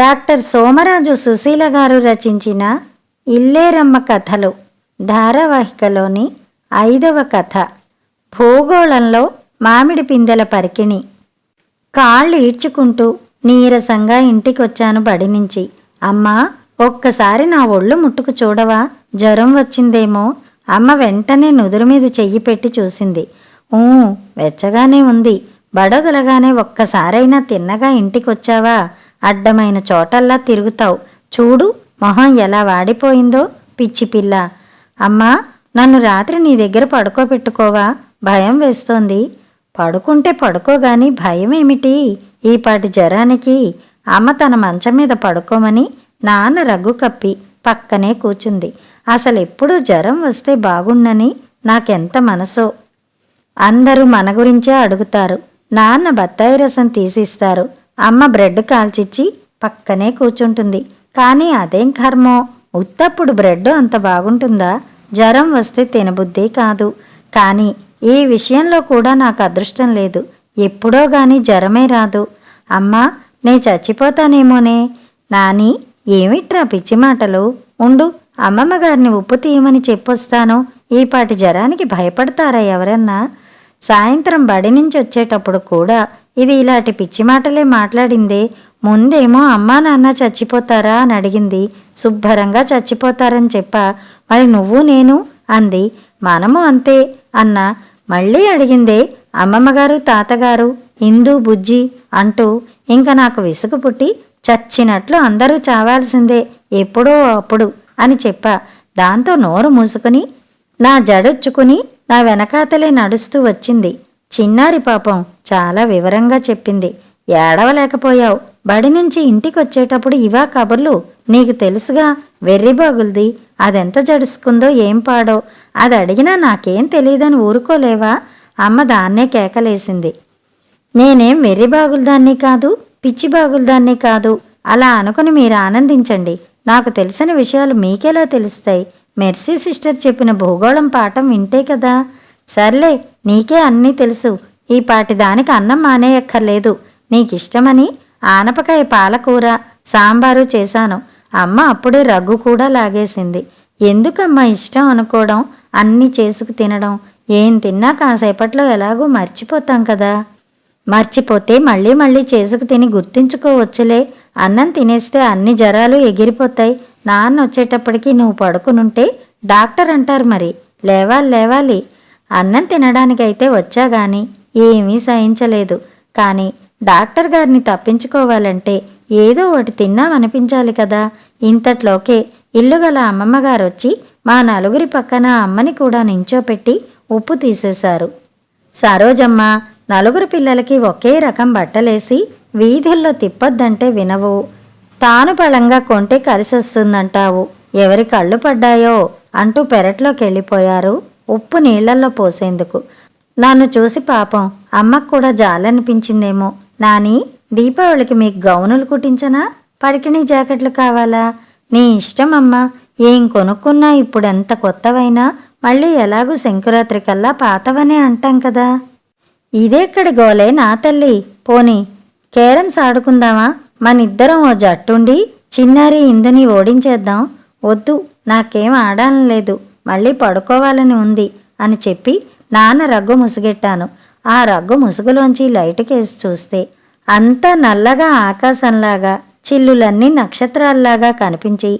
Doctor Somaraju Susheela గారు రచించిన ఇల్లేరమ్మ కథలు ధారావాహికలోని ఐదవ కథ. భూగోళంలో మామిడి పిందెల పరికిణి. కాళ్ళు ఈడ్చుకుంటూ నీరసంగా ఇంటికొచ్చాను బడి నుంచి. అమ్మా ఒక్కసారి నా ఒళ్ళు ముట్టుకు చూడవా? జ్వరం వచ్చిందేమో? అమ్మ వెంటనే నుదురు మీద చెయ్యి పెట్టి చూసింది. ఊ వెచ్చగానే ఉంది. బడదలగానే ఒక్కసారైనా తిన్నగా ఇంటికొచ్చావా? అడ్డమైన చోటల్లా తిరుగుతావు. చూడు మొహం ఎలా వాడిపోయిందో పిచ్చి పిల్ల. అమ్మా నన్ను రాత్రి నీ దగ్గర పడుకోబెట్టుకోవా? భయం వేస్తోంది. పడుకుంటే పడుకోగాని భయం ఏమిటి ఈపాటి జ్వరానికి అమ్మ తన మంచం మీద పడుకోమని నాన్న రగ్గు కప్పి పక్కనే కూచుంది. అసలు ఎప్పుడూ జ్వరం వస్తే బాగుండని నాకెంత మనసో? అందరూ మన గురించే అడుగుతారు. నాన్న బత్తాయి రసం తీసిస్తారు. అమ్మ బ్రెడ్ కాల్చిచ్చి పక్కనే కూర్చుంటుంది. కానీ అదేం కర్మో? ఉత్తప్పుడు బ్రెడ్ అంత బాగుంటుందా? జ్వరం వస్తే తినబుద్ధి కాదు. కానీ ఈ విషయంలో కూడా నాకు అదృష్టం లేదు. ఎప్పుడో గాని జ్వరమే రాదు. అమ్మా నే చచ్చిపోతానేమోనే? నాని ఏమిట్రా పిచ్చి మాటలు? ఉండు అమ్మమ్మ గారిని ఉప్పు తీయమని చెప్పొస్తాను. ఈపాటి జ్వరానికి భయపడతారా ఎవరన్నా? సాయంత్రం బడి నుంచి వచ్చేటప్పుడు కూడా ఇది ఇలాంటి పిచ్చి మాటలే మాట్లాడిందే. ముందేమో అమ్మా నాన్న చచ్చిపోతారా అని అడిగింది. శుభ్రంగా చచ్చిపోతారని చెప్పా. మరి నువ్వు నేను? అంది. మనము అంతే అన్న. మళ్ళీ అడిగిందే. అమ్మమ్మగారు తాతగారు హిందూ బుజ్జి అంటూ ఇంకా నాకు విసుగు పుట్టి చచ్చినట్లు అందరూ చావాల్సిందే. ఎప్పుడో అప్పుడు అని చెప్పా. దాంతో నోరు మూసుకుని నా జడొచ్చుకుని నా వెనకాతలే నడుస్తూ వచ్చింది. చిన్నారి పాపం చాలా వివరంగా చెప్పింది. ఏడవలేకపోయావు. బడి నుంచి ఇంటికి వచ్చేటప్పుడు ఇవా కబుర్లు? నీకు తెలుసుగా వెర్రిబాగుల్ది అదెంత జడుసుకుందో ఏం పాడో? అది అడిగినా నాకేం తెలియదని ఊరుకోలేవా? అమ్మ దాన్నే కేకలేసింది. నేనేం వెర్రిబాగుల్దాన్ని కాదు పిచ్చిబాగుల్దాన్ని కాదు. అలా అనుకుని మీరు ఆనందించండి. నాకు తెలిసిన విషయాలు మీకెలా తెలుస్తాయి? మెర్సీ సిస్టర్ చెప్పిన భూగోళం పాఠం వింటే కదా? సర్లే నీకే అన్నీ తెలుసు. ఈ పాటి దానికి అన్నం మానేయక్కర్లేదు. నీకిష్టమని ఆనపకాయ పాలకూర సాంబారు చేశాను. అమ్మ అప్పుడే రగ్గు కూడా లాగేసింది. ఎందుకమ్మా ఇష్టం అనుకోవడం అన్నీ చేసుకు తినడం? ఏం తిన్నా కాసేపట్లో ఎలాగో మర్చిపోతాం కదా. మర్చిపోతే మళ్ళీ మళ్ళీ చేసుకు తిని గుర్తించుకోవచ్చులే. అన్నం తినేస్తే అన్ని జ్వరాలు ఎగిరిపోతాయి. నాన్న వచ్చేటప్పటికి నువ్వు పడుకునుంటే డాక్టర్ అంటారు మరి. లేవాలి లేవాలి. అన్నం తినడానికైతే వచ్చా గాని ఏమీ సహించలేదు. కానీ డాక్టర్ గారిని తప్పించుకోవాలంటే ఏదో ఒకటి తిన్నామనిపించాలి కదా. ఇంతట్లోకే ఇల్లు గల అమ్మమ్మగారు వచ్చి మా నలుగురి పక్కన అమ్మని కూడా నించోపెట్టి ఉప్పు తీసేశారు. సరోజమ్మ నలుగురు పిల్లలకి ఒకే రకం బట్టలేసి వీధుల్లో తిప్పొద్దంటే వినవు. తాను బలంగా కొంటే కలిసొస్తుందంటావు. ఎవరి కళ్ళు పడ్డాయో అంటూ పెరట్లోకి వెళ్ళిపోయారు ఉప్పు నీళ్ళల్లో పోసేందుకు. నన్ను చూసి పాపం అమ్మకు కూడా జాలనిపించిందేమో. నాని దీపావళికి మీకు గౌనులు కుట్టించనా? పరికిణీ జాకెట్లు కావాలా? నీ ఇష్టం అమ్మా. ఏం కొనుక్కున్నా ఇప్పుడు ఎంత కొత్తవైనా మళ్ళీ ఎలాగూ శంకురాత్రి కల్లా పాతవనే అంటాం కదా. ఇదెక్కడి గోలే నా తల్లి? పోని కేరమ్స్ ఆడుకుందామా మనిద్దరం ఓ జట్టుండి చిన్నారి ఇందుని ఓడించేద్దాం. వద్దు నాకేం ఆడాలని లేదు. మళ్ళీ పడుకోవాలని ఉంది అని చెప్పి నాన్న రగ్గు ముసుగెట్టాను. ఆ రగ్గు ముసుగులోంచి లైటుకేసి చూస్తే అంతా నల్లగా ఆకాశంలాగా చిల్లులన్నీ నక్షత్రాల్లాగా కనిపించి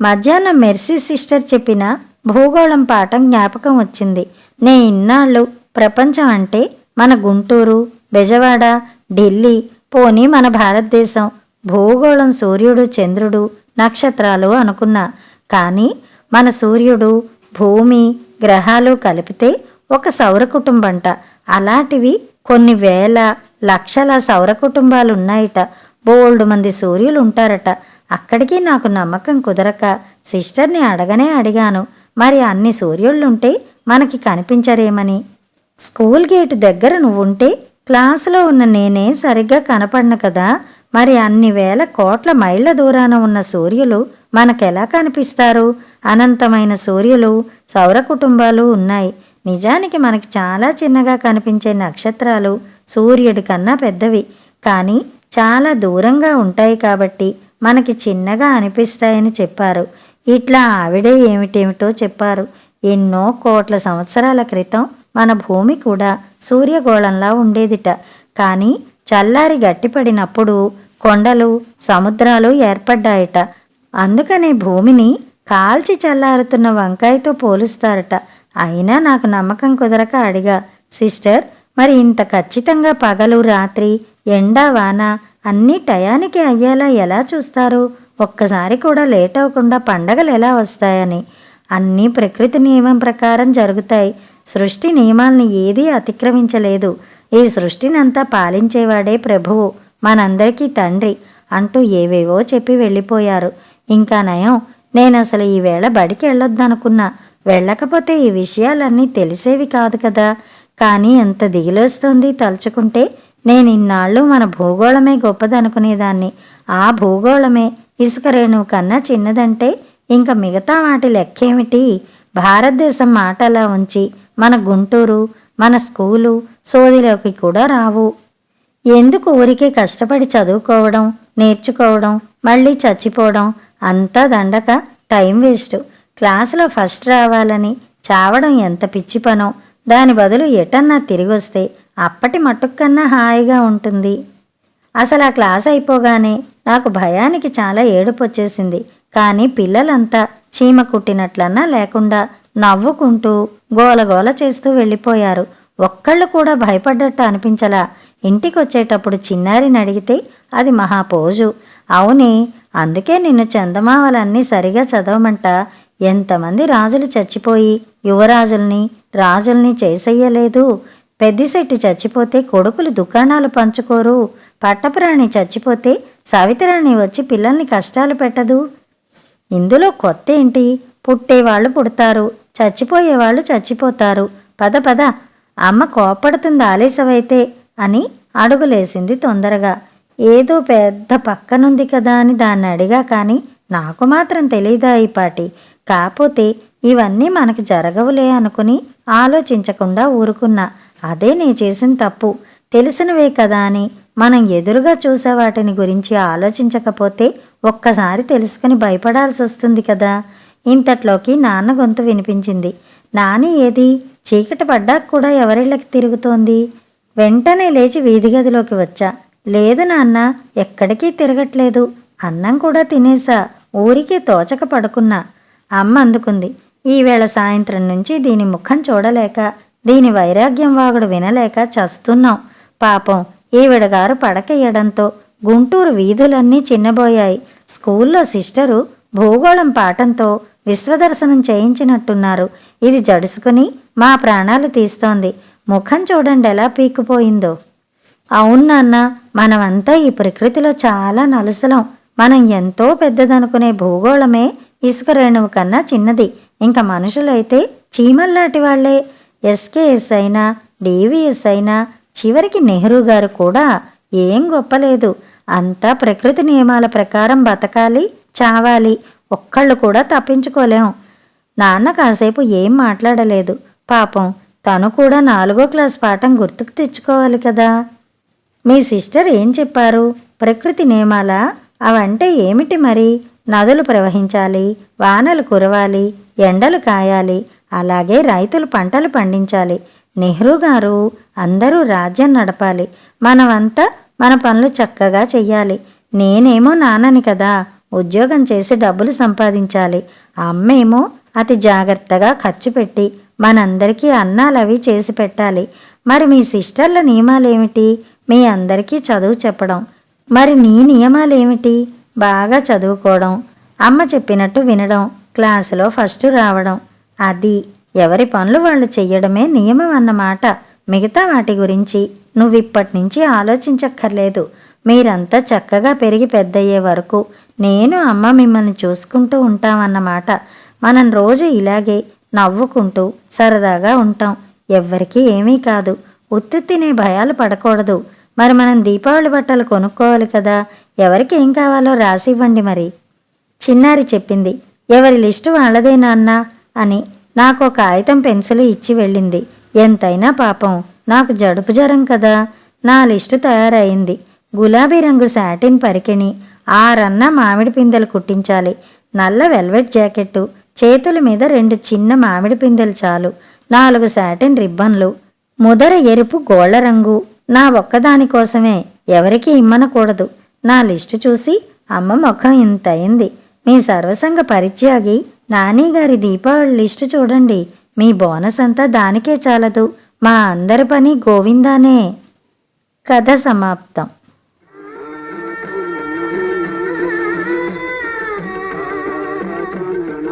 మధ్యాహ్నం మెర్సీ సిస్టర్ చెప్పిన భూగోళం పాఠం జ్ఞాపకం వచ్చింది. నే ఇన్నాళ్ళు ప్రపంచం అంటే మన గుంటూరు బెజవాడ ఢిల్లీ పోనీ మన భారతదేశం భూగోళం సూర్యుడు చంద్రుడు నక్షత్రాలు అనుకున్నా. కానీ మన సూర్యుడు భూమి గ్రహాలు కలిపితే ఒక సౌర కుటుంబంట. అలాంటివి కొన్ని వేల లక్షల సౌర కుటుంబాలు ఉన్నాయట బోల్డు మంది సూర్యులు ఉంటారట అక్కడికి నాకు నమ్మకం కుదరక సిస్టర్ని అడగనే అడిగాను. మరి అన్ని సూర్యుళ్ళుంటే మనకి కనిపించరేమని? స్కూల్ గేట్ దగ్గర నువ్వుంటే క్లాసులో ఉన్న నేనే సరిగ్గా కనపడను కదా? మరి అన్ని వేల కోట్ల మైళ్ళ దూరాన ఉన్న సూర్యులు మనకెలా కనిపిస్తారు? అనంతమైన సూర్యులు సౌర కుటుంబాలు ఉన్నాయి. నిజానికి మనకి చాలా చిన్నగా కనిపించే నక్షత్రాలు సూర్యుడి కన్నా పెద్దవి. కానీ చాలా దూరంగా ఉంటాయి కాబట్టి మనకి చిన్నగా అనిపిస్తాయని చెప్పారు. ఇట్లా ఆవిడే ఏమిటేమిటో చెప్పారు. ఎన్నో కోట్ల సంవత్సరాల క్రితం మన భూమి కూడా సూర్యగోళంలా ఉండేదిట. కానీ చల్లారి గట్టిపడినప్పుడు కొండలు సముద్రాలు ఏర్పడ్డాయట. అందుకనే భూమిని కాల్చి చల్లారుతున్న వంకాయతో పోలుస్తారట. అయినా నాకు నమ్మకం కుదరక అడిగా. సిస్టర్ మరి ఇంత ఖచ్చితంగా పగలు రాత్రి ఎండ వాన అన్నీ టయానికి అయ్యేలా ఎలా చూస్తారు? ఒక్కసారి కూడా లేట్ అవ్వకుండా పండగలు ఎలా వస్తాయని. అన్నీ ప్రకృతి నియమం ప్రకారం జరుగుతాయి. సృష్టి నియమాల్ని ఏదీ అతిక్రమించలేదు. ఈ సృష్టినంతా పాలించేవాడే ప్రభువు మనందరికీ తండ్రి అంటూ ఏవేవో చెప్పి వెళ్ళిపోయారు. ఇంకా నయం నేను అసలు ఈవేళ బడికి వెళ్ళొద్దనుకున్నా వెళ్ళకపోతే ఈ విషయాలన్నీ తెలిసేవి కాదు కదా. కానీ ఎంత దిగిలొస్తుంది తలుచుకుంటే నేను ఇన్నాళ్ళు మన భూగోళమే గొప్పదనుకునేదాన్ని. ఆ భూగోళమే. ఇసుక రేణువు కన్నా చిన్నదంటే ఇంకా మిగతా వాటి లెక్కేమిటి? భారతదేశం మాట అలా ఉంచి మన గుంటూరు మన స్కూలు సోదిలోకి కూడా రావు. ఎందుకు ఊరికే కష్టపడి చదువుకోవడం నేర్చుకోవడం మళ్ళీ చచ్చిపోవడం అంతా దండక టైం వేస్ట్. క్లాసులో ఫస్ట్ రావాలని చావడం ఎంత పిచ్చి పనో? దాని బదులు ఎటన్నా తిరిగొస్తే అప్పటి మట్టుకన్నా హాయిగా ఉంటుంది. అసలు ఆ క్లాస్ అయిపోగానే నాకు భయానికి చాలా ఏడుపు వచ్చేసింది. కానీ పిల్లలంతా చీమ కుట్టినట్లన్నా లేకుండా నవ్వుకుంటూ గోలగోల చేస్తూ వెళ్ళిపోయారు. ఒక్కళ్ళు కూడా భయపడ్డట్టు అనిపించలా. ఇంటికి వచ్చేటప్పుడు చిన్నారిని అడిగితే అది మహాపోజు. అవునే అందుకే నిన్ను చందమావలన్నీ సరిగా చదవమంట. ఎంతమంది రాజులు చచ్చిపోయి యువరాజుల్ని రాజుల్ని చేసెయ్యలేదు పెద్దిశెట్టి చచ్చిపోతే కొడుకులు దుకాణాలు పంచుకోరు. పట్టపురాణి చచ్చిపోతే సవితరాణి వచ్చి పిల్లల్ని కష్టాలు పెట్టదు. ఇందులో కొత్త ఏంటి? పుట్టేవాళ్ళు పుడతారు చచ్చిపోయేవాళ్ళు చచ్చిపోతారు. పద పద. అమ్మ కోపడుతుంది ఆలస్యమైతే అని అడుగులేసింది తొందరగా. ఏదో పెద్ద పక్కనుంది కదా అని దాన్ని అడిగా కానీ నాకు మాత్రం తెలీదా ఈ పాటి. కాపోతే ఇవన్నీ మనకు జరగవులే అనుకుని ఆలోచించకుండా ఊరుకున్నా. అదే నే చేసిన తప్పు. తెలిసినవే కదా అని మనం ఎదురుగా చూసే వాటిని గురించి ఆలోచించకపోతే ఒక్కసారి తెలుసుకుని భయపడాల్సి వస్తుంది కదా. ఇంతట్లోకి నాన్న గొంతు వినిపించింది. నాని ఏది? చీకటి పడ్డాక కూడా ఎవరిళ్ళకి తిరుగుతోంది? వెంటనే లేచి వీధి గదిలోకి వచ్చా. లేదు నాన్న ఎక్కడికి తిరగట్లేదు. అన్నం కూడా తినేసా. ఊరికే తోచక పడుకున్నా. అమ్మ అందుకుంది. ఈవేళ సాయంత్రం నుంచి దీని ముఖం చూడలేక దీని వైరాగ్యం వాగుడు వినలేక చస్తున్నాం. పాపం ఈవిడగారు పడకెయ్యడంతో గుంటూరు వీధులన్నీ చిన్నబోయాయి. స్కూల్లో సిస్టరు భూగోళం పాఠంతో విశ్వదర్శనం చేయించినట్టున్నారు. ఇది జడుసుకుని మా ప్రాణాలు తీస్తోంది. ముఖం చూడండి ఎలా పీక్కుపోయిందో. అవును నాన్న మనమంతా ఈ ప్రకృతిలో చాలా నలుసలం. మనం ఎంతో పెద్దదనుకునే భూగోళమే ఇసుక రేణువు కన్నా చిన్నది. ఇంకా మనుషులైతే చీమల్లాంటి వాళ్ళే ఎస్కేఎస్ అయినా డివిఎస్ అయినా చివరికి నెహ్రూ గారు కూడా ఏం గొప్పలేదు. అంతా ప్రకృతి నియమాల ప్రకారం బతకాలి చావాలి. ఒక్కళ్ళు కూడా తప్పించుకోలేం. నాన్న కాసేపు ఏం మాట్లాడలేదు. పాపం తను కూడా నాలుగో క్లాస్ పాఠం గుర్తుకు తెచ్చుకోవాలి కదా. మీ సిస్టర్ ఏం చెప్పారు? ప్రకృతి నియమాలా అవంటే ఏమిటి మరి? నదులు ప్రవహించాలి వానలు కురవాలి ఎండలు కాయాలి అలాగే రైతులు పంటలు పండించాలి. నెహ్రూ గారు అందరూ రాజ్యం నడపాలి. మనమంతా మన పనులు చక్కగా చెయ్యాలి. నేనేమో నాన్నని కదా ఉద్యోగం చేసి డబ్బులు సంపాదించాలి. అమ్మేమో అతి జాగ్రత్తగా ఖర్చు పెట్టి మనందరికీ అన్నాలవి చేసి పెట్టాలి. మరి మీ సిస్టర్ల నియమాలేమిటి? మీ అందరికీ చదువు చెప్పడం. మరి నీ నియమాలేమిటి? బాగా చదువుకోవడం. అమ్మ చెప్పినట్టు వినడం. క్లాసులో ఫస్ట్ రావడం. అది ఎవరి పనులు వాళ్ళు చెయ్యడమే నియమం అన్నమాట. మిగతా వాటి గురించి నువ్వు నుంచి ఆలోచించక్కర్లేదు. మీరంతా చక్కగా పెరిగి పెద్దయ్యే వరకు నేను అమ్మ మిమ్మల్ని చూసుకుంటూ ఉంటామన్నమాట. మనం రోజు ఇలాగే నవ్వుకుంటూ సరదాగా ఉంటాం. ఎవ్వరికీ ఏమీ కాదు. ఉత్తుత్తినే భయాలు పడకూడదు. మరి మనం దీపావళి బట్టలు కొనుక్కోవాలి కదా. ఎవరికి ఏం కావాలో రాసి ఇవ్వండి మరి. చిన్నారి చెప్పింది ఎవరి లిస్టు వాళ్ళదే నాన్న అని నాకు ఒక కాగితం పెన్సిల్ ఇచ్చి వెళ్ళింది. ఎంతైనా పాపం నాకు జడుపు జ్వరం కదా. నా లిస్టు తయారైంది. గులాబీ రంగు శాటిన్ పరికిణి ఆరన్న మామిడి పిందెలు కుట్టించాలి. నల్ల వెల్వెట్ జాకెట్టు చేతుల మీద రెండు చిన్న మామిడి పిందెలు చాలు. నాలుగు శాటిన్ రిబ్బన్లు ముదర ఎరుపు గోళ్ళ రంగు. నా ఒక్కదాని కోసమే ఎవరికి ఇమ్మనకూడదు. నా లిస్టు చూసి అమ్మ ముఖం ఇంత అయింది మీ సర్వసంగ పరిత్యాగి నానీగారి దీపావళి లిస్టు చూడండి. మీ బోనస్ అంతా దానికే చాలదు. మా అందరి పని గోవిందానే. కథ సమాప్తం.